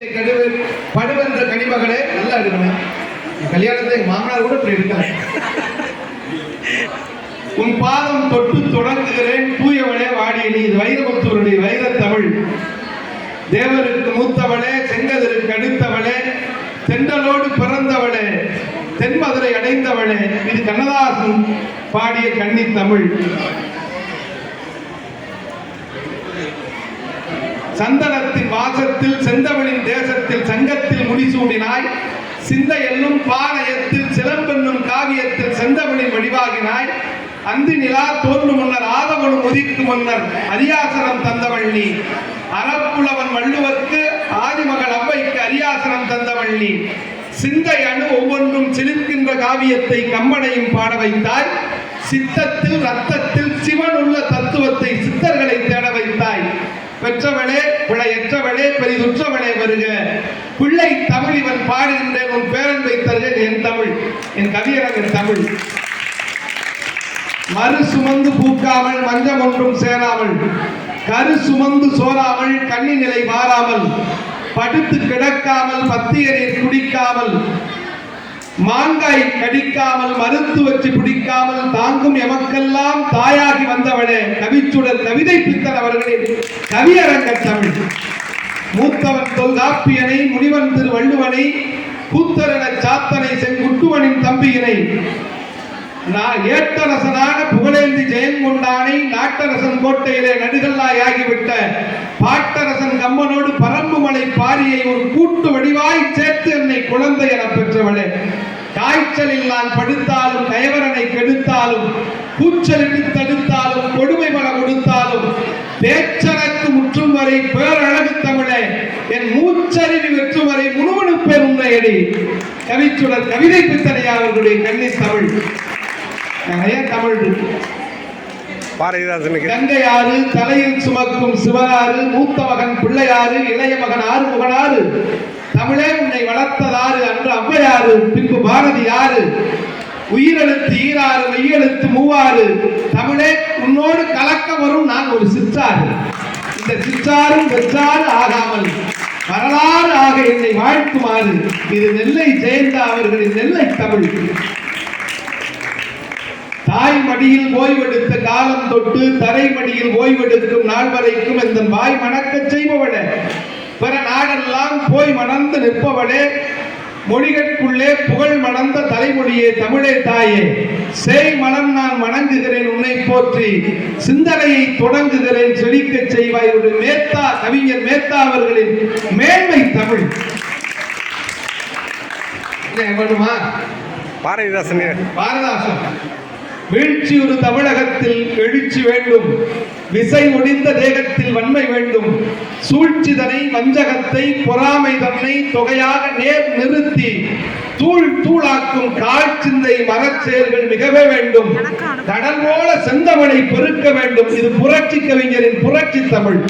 கடுவு படுவென்ற கனிமகளே நல்லா இருக்கணும் என் கல்யாணத்துல எங்க மாமனார் கூட இப்படி இருக்காங்க உன் பாதம் தொட்டு தொடங்குகிறேன் தூயவளே வாடியணி இது வைரமுத்தூருடைய வைர தமிழ் தேவருக்கு மூத்தவளே செங்கதருக்கு அடுத்தவளே தென்றலோடு பிறந்தவளே தென்மதுரை அடைந்தவளே இது கண்ணதாசன் பாடிய கன்னி தமிழ் சந்தனத்தின் வாசத்தில் செந்தமிழின் தேசத்தில் சங்கத்தில் முடிசூடினாய் சிந்த என்னும் பாளையத்தில் சிலம்பென்னும் காவியத்தில் செந்தமிழின் வடிவாகினாய். அந்தி நிலா தோன்று முன்னர் ஆதவனும் உதிக்கும் முன்னர் அரியாசனம் தந்தவள்ளி அறப்புலவன் வள்ளுவர்க்கு ஆதிமகள் அவ்வைக்கு அரியாசனம் தந்தவள்ளி சிந்தை அணு ஒவ்வொன்றும் சிலிர்க்கின்ற காவியத்தை கம்பனையும் பாட வைத்தாய். சித்தத்தில் ரத்தத்தில் சிவன் உள்ள தத்துவத்தை சித்தர்களை தேட வைத்தாய். பெற்றவளே பிழையற்றவளே பெரிதுற்றவளே வருக. பிள்ளை தமிழ் இவன் பாடுகின்றேன் உன் பேரன் வைத்தர்கள் என் தமிழ். என் கவியரங்கன் தமிழ். மறு சுமந்து பூக்காமல் மஞ்சம் ஒன்றும் சேராமல். கரு சுமந்து சோறாமல் கண்ணி நிலை மாறாமல் படுத்து கிடக்காமல் பத்திய நீர் குடிக்காமல். மாங்காய் கடிக்காமல் மறுத்து வச்சு பிடிக்காமல் தாங்கும் எமக்கெல்லாம் தாயாகி வந்தவளே கவிச்சுடர் கவிதை பித்தன் அவர்களின் கவியரங்க தமிழ். மூத்தவன் தொல்காப்பியனை முனிவன் திரு வள்ளுவனை கூத்தரன சாத்தனை செங்குட்டுவனின் தம்பியினை. நான் ஏட்டரசனாக புகழேந்தி ஜெயங்கொண்டானை நாட்டரசன் கோட்டையிலே நடுகல்லாய் ஆகிவிட்ட பாட்டரசன் கம்மனோடு பரம்புமலை பாரியை ஒரு கூட்டு வடிவாய் சேர்த்து என்னை குழந்தை என பெற்றவளே. காய்ச்சலில் நான் படுத்தாலும் கயவரனை கெடுத்தாலும் கூச்சலிட்டு தடுத்தாலும் கொடுமை பல கொடுத்தாலும் பேச்சனக்கு முற்றும் வரை பேரழகு தமிழே என் மூச்சறிவு வெற்றும் வரை முணுமுணுப்பேன் உன்னையடி. கவிச்சுடர் கவிதை பித்தனையா அவர்களுடைய கன்னி தமிழ். நிறைய தமிழ் இருக்கு. பாரதிதாசனுக்கு கங்கையாறு தலையில் சுமக்கும் சிவனாறு மூத்த மகன் பிள்ளையாறு இளைய மகன் ஆறுமுகனாறு. தமிழே உன்னை வளர்த்ததாறு ஔவையாறு பின்பு பாரதி யாரு? உயிரெழுத்து ஈராறு மெய்யெழுத்து மூவாறு. தமிழே உன்னோடு கலக்க வரும் நான் ஒரு சிற்றாறு. இந்த சிற்றாரும் வெற்றாறு ஆகாமல் வரலாறு ஆக என்னை வாழ்த்துமாறு இது நெல்லை ஜெயந்தா அவர்களின் நெல்லை தமிழ். தாய் மடியில் ஓய்வெடுத்த காலம் தொட்டு தரை மடியில் ஓய்வெடுக்கும் நாள் வரைக்கும் இந்த வாய் மணக்கச் செய்பவளே? பிற நாடெல்லாம் போய் மணந்து நிற்பவளே? மொழிகளுக்குள்ளே புகழ் மணந்த தலைமொழியே தமிழே தாயே. சேய் மனம் நான் வணங்குகிறேன் உன்னை போற்றி. சிந்தனையை தொடங்குகிறேன் செழிக்கச் செய்வாய். ஒரு மேத்தா கவிஞர் மேத்தா அவர்களின் மேன்மை தமிழ். வேணுமா பாரதிதாசன். பாரதாசன் வீழ்ச்சி ஒரு தமிழகத்தில் எழுச்சி வேண்டும். விசை ஒடிந்த தேகத்தில் வன்மை வேண்டும். சூழ்ச்சிதனை வஞ்சகத்தை பொறாமை தன்னை தொகையாக நேர் நிறுத்தி தூள் தூளாக்கும் காழ்ச்சிந்தை மரச்செயல்கள் மிகவே வேண்டும். கடல் போல செந்தமனை பெருக்க வேண்டும். இது புரட்சி கவிஞரின் புரட்சி தமிழ்.